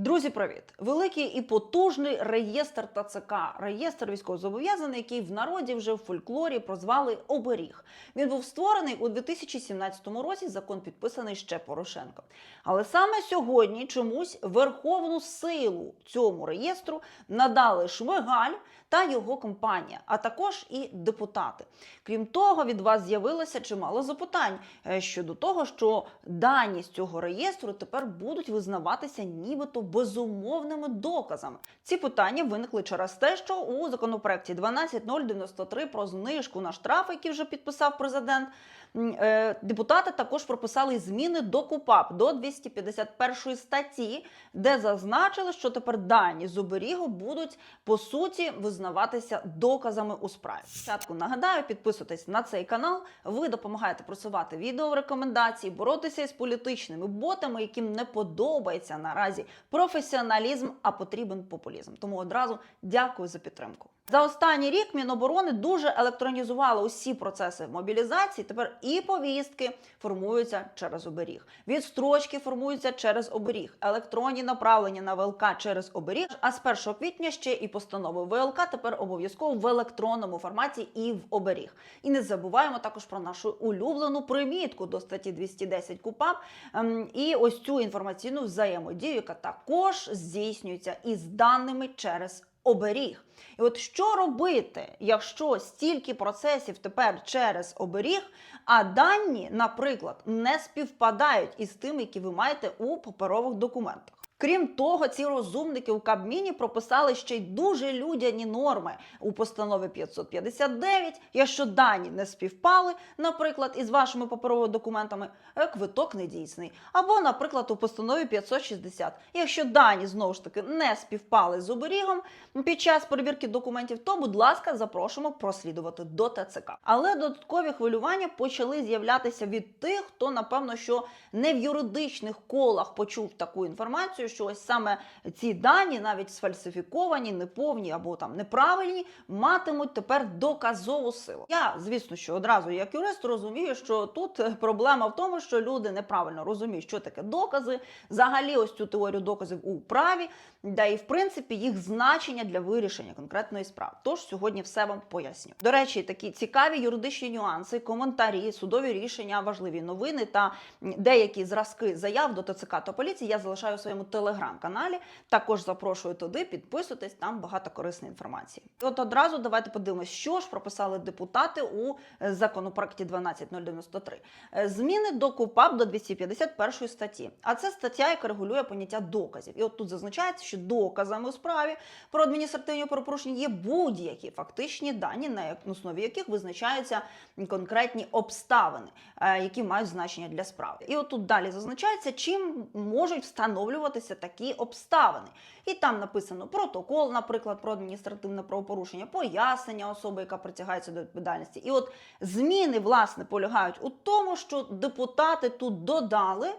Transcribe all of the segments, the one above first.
Друзі, привіт! Великий і потужний реєстр ТЦК, реєстр військовозобов'язаних, який в народі вже в фольклорі прозвали оберіг. Він був створений у 2017 році. Закон підписаний ще Порошенко. Але саме сьогодні чомусь верховну силу цьому реєстру надали Шмигаль та його компанія, а також і депутати. Крім того, від вас з'явилося чимало запитань е, щодо того, що дані з цього реєстру тепер будуть визнаватися нібито безумовними доказами. Ці питання виникли через те, що у законопроекті 12093 про знижку на штрафи, який вже підписав президент. е, Депутати також прописали зміни до КУПАП до 251 статті, де зазначили, що тепер дані з оберігу будуть по суті визнаватися доказами у справі. Спочатку нагадаю, підписуйтесь на цей канал. Ви допомагаєте просувати відео рекомендації, боротися із політичними ботами, яким не подобається наразі професіоналізм, а потрібен популізм. Тому одразу дякую за підтримку. За останній рік Міноборони дуже електронізувало усі процеси мобілізації. Тепер і повістки формуються через оберіг. Відстрочки формуються через оберіг. Електронні направлення на ВЛК через оберіг. А з 1 квітня ще і постанови ВЛК тепер обов'язково в електронному форматі і в оберіг. І не забуваємо також про нашу улюблену примітку до статті 210 КУПАП ем, і ось цю інформаційну взаємодію, яка також здійснюється із даними через оберіг. І от що робити, якщо стільки процесів тепер через оберіг, а дані, наприклад, не співпадають із тим, які ви маєте у паперових документах? Крім того, ці розумники у Кабміні прописали ще й дуже людяні норми у постанові 559. Якщо дані не співпали, наприклад, із вашими паперовими документами, е, квиток не дійсний. Або, наприклад, у постанові 560. Якщо дані знову ж таки не співпали з оберігом під час перевірки документів, то, будь ласка, запрошуємо прослідувати до ТЦК. Але додаткові хвилювання почали з'являтися від тих, хто напевно що не в юридичних колах почув таку інформацію, що ось саме ці дані, навіть сфальсифіковані, неповні або там неправильні, матимуть тепер доказову силу. Я, звісно, що одразу як юрист розумію, що тут е, проблема в тому, що люди неправильно розуміють, що таке докази, взагалі ось цю теорію доказів у праві, да і в принципі їх значення для вирішення конкретної справи. Тож сьогодні все вам поясню. До речі, такі цікаві юридичні нюанси, коментарі, судові рішення, важливі новини та деякі зразки заяв до ТЦК та поліції я залишаю у своєму телеграм-каналі. Також запрошую туди, підписуйтесь, там багато корисної інформації. От одразу давайте подивимось, що ж прописали депутати у е, законопроекті 12093. Е, Зміни до КУПАП до 251 статті. А це стаття, яка регулює поняття доказів. І от тут зазначається, що доказами у справі про адміністративні правопорушення є будь-які фактичні дані, на основі яких визначаються конкретні обставини, е, які мають значення для справи. І от тут далі зазначається, чим можуть встановлюватися такі обставини. І там написано протокол, наприклад, про адміністративне правопорушення, пояснення особи, яка притягається до відповідальності. І от зміни, власне, полягають у тому, що депутати тут додали.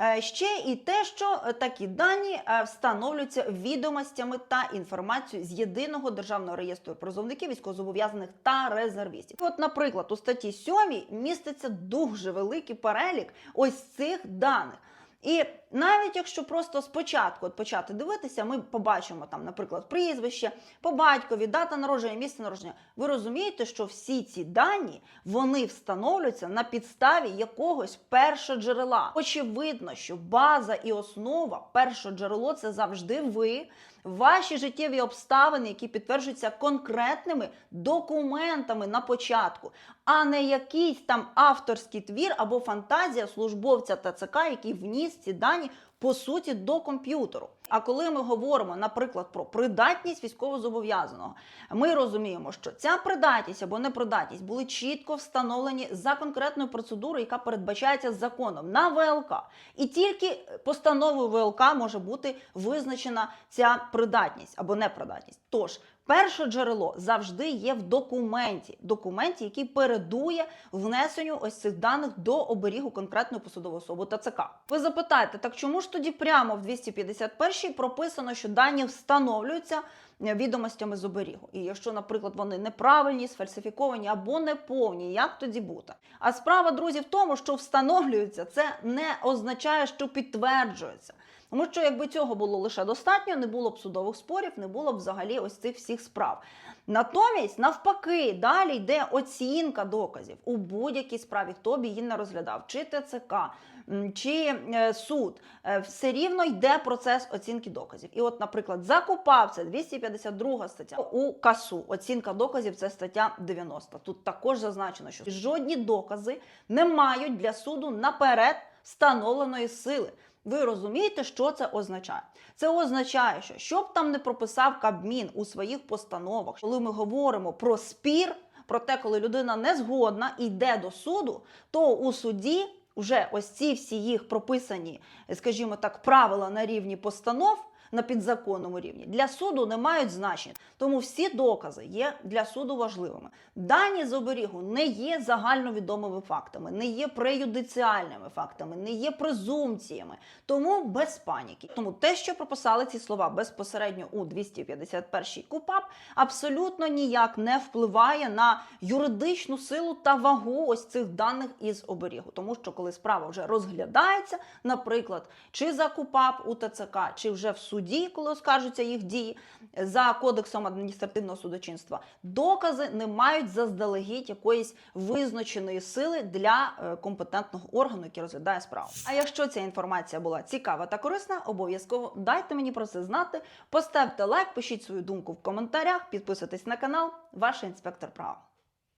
е, Ще і те, що такі дані е, встановлюються відомостями та інформацією з єдиного державного реєстру призовників, військовозобов'язаних та резервістів. От, наприклад, у статті 7 міститься дуже великий перелік ось цих даних. І навіть якщо просто спочатку от почати дивитися, ми побачимо там, наприклад, прізвище, по батькові, дата народження, місце народження. Ви розумієте, що всі ці дані вони встановлюються на підставі якогось першоджерела. Очевидно, що база і основа першоджерело це завжди ви. Ваші життєві обставини, які підтверджуються конкретними документами на початку, а не якийсь там авторський твір або фантазія службовця ТЦК, який вніс ці дані по суті до комп'ютеру. А коли ми говоримо, наприклад, про придатність військовозобов'язаного, ми розуміємо, що ця придатність або непридатність були чітко встановлені за конкретною процедурою, яка передбачається законом на ВЛК. І тільки постановою ВЛК може бути визначена ця придатність або непридатність. Тож Перше джерело завжди є в документі, документі, який передує внесенню ось цих даних до оберігу конкретної посадової особи ТЦК. Ви запитаєте, так чому ж тоді прямо в 251 прописано, що дані встановлюються е, відомостями з оберігу? І якщо, наприклад, вони неправильні, сфальсифіковані або неповні, як тоді бути? А справа, друзі, в тому, що встановлюються, це не означає, що підтверджується. Тому що якби цього було лише достатньо, не було б судових спорів, не було б взагалі ось цих всіх справ. Натомість, навпаки, далі йде оцінка доказів у будь-якій справі, хто б її не розглядав, чи ТЦК, чи е, суд. Е, Все рівно йде процес оцінки доказів. І, от, наприклад, закупав це 252 стаття у касу. Оцінка доказів це стаття 90. Тут також зазначено, що жодні докази не мають для суду наперед встановленої сили. Ви розумієте, що це означає? Це означає, що що б там не прописав Кабмін у своїх постановах, коли ми говоримо про спір, про те, коли людина не згодна і йде до суду, то у суді вже ось ці всі їх прописані, скажімо так, правила на рівні постанов. На підзаконному рівні для суду не мають значення, тому всі докази є для суду важливими. Дані з оберігу не є загальновідомими фактами, не є преюдиціальними фактами, не є презумпціями. Тому без паніки. Тому те, що прописали ці слова безпосередньо у 251 КУПАП, абсолютно ніяк не впливає на юридичну силу та вагу ось цих даних із оберігу. Тому що коли справа вже розглядається, наприклад, чи за КУПАП у ТЦК, чи вже в суді, коли оскаржуються їх дії за кодексом адміністративного судочинства, докази не мають заздалегідь якоїсь визначеної сили для е, компетентного органу, який розглядає справу. А якщо ця інформація була цікава та корисна, обов'язково дайте мені про це знати. Поставте лайк, пишіть свою думку в коментарях, підписуйтесь на канал. Ваш інспектор права.